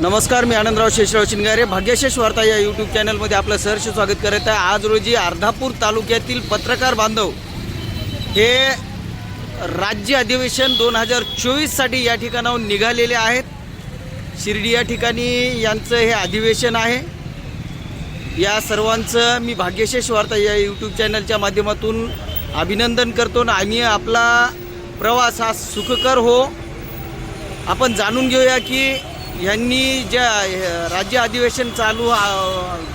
नमस्कार मी आनंदराव शेषराव शिंगारे. भाग्यशेष वार्ता या यूट्यूब चॅनलमध्ये आपलं सहर्ष स्वागत करत आहे. आज रोजी अर्धापूर तालुक्यातील पत्रकार बांधव हे राज्य अधिवेशन दोन हजार चोवीससाठी या ठिकाणाहून निघालेले आहेत. शिर्डी या ठिकाणी यांचं हे अधिवेशन आहे. या सर्वांचं मी भाग्यशेष वार्ता या यूट्यूब चॅनलच्या माध्यमातून अभिनंदन करतो आणि आम्ही आपला प्रवास हा सुखकर हो. आपण जाणून घेऊया की यांनी ज्या राज्य अधिवेशन चालू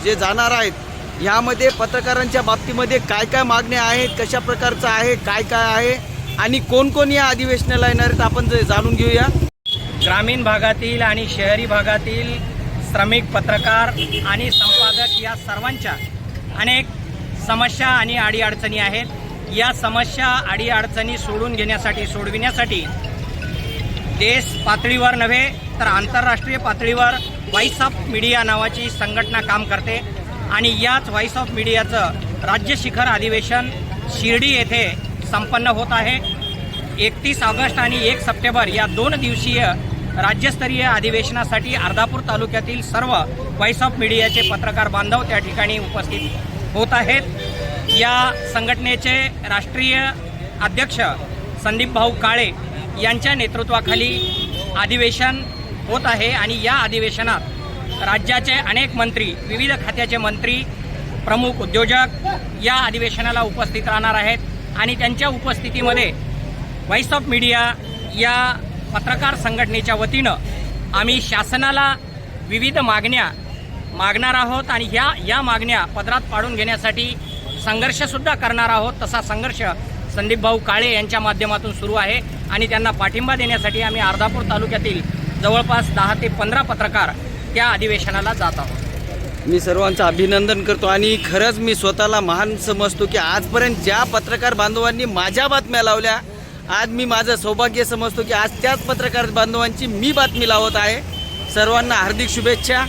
जे जाणार आहेत यामध्ये पत्रकारांच्या बाबतीमध्ये काय काय मागण्या आहेत कशा प्रकारचं आहे काय काय आहे आणि कोण कोण या अधिवेशनाला येणार आहेत आपण जाणून घेऊया. ग्रामीण भागातील आणि शहरी भागातील श्रमिक पत्रकार आणि संपादक या सर्वांच्या अनेक समस्या आणि अडीअडचणी आहेत. या समस्या अडीअडचणी सोडून घेण्यासाठी सोडविण्यासाठी देश पातळीवर नव्हे तर आंतरराष्ट्रीय पातळीवर व्हॉईस ऑफ मीडिया नावाची संघटना काम करते. आणि याच व्हॉईस ऑफ मीडियाचं राज्य शिखर अधिवेशन शिर्डी येथे संपन्न होत आहे. एकतीस ऑगस्ट आणि एक सप्टेंबर या दोन दिवसीय राज्यस्तरीय अधिवेशनासाठी अर्धापूर तालुक्यातील सर्व व्हॉईस ऑफ मीडियाचे पत्रकार बांधव त्या ठिकाणी उपस्थित होत आहेत. या संघटनेचे राष्ट्रीय अध्यक्ष संदीप भाऊ काळे यांच्या नेतृत्वाखाली अधिवेशन होत आहे आणि या अधिवेशनात राज्याचे अनेक मंत्री विविध खात्याचे मंत्री प्रमुख उद्योजक या अधिवेशनाला उपस्थित राहणार आहेत. आणि त्यांच्या उपस्थितीमध्ये व्हॉइस ऑफ मीडिया या पत्रकार संघटनेच्या वतीनं आम्ही शासनाला विविध मागण्या मागणार आहोत आणि ह्या या मागण्या पदरात पाडून घेण्यासाठी संघर्षसुद्धा करणार आहोत. तसा संघर्ष संदीप भाऊ काळे यांच्या माध्यमातून सुरू आहे आणि त्यांना पाठिंबा देण्यासाठी आम्ही अर्धापूर तालुक्यातील जवळपास दहा ते पंधरा पत्रकार त्या अधिवेशनाला जात आहोत. मी सर्वांचं अभिनंदन करतो आणि खरंच मी स्वतःला महान समजतो की आजपर्यंत ज्या पत्रकार बांधवांनी माझ्या बातम्या लावल्या आज मी माझं सौभाग्य समजतो की आज त्याच पत्रकार बांधवांची मी बातमी लावत आहे. सर्वांना हार्दिक शुभेच्छा.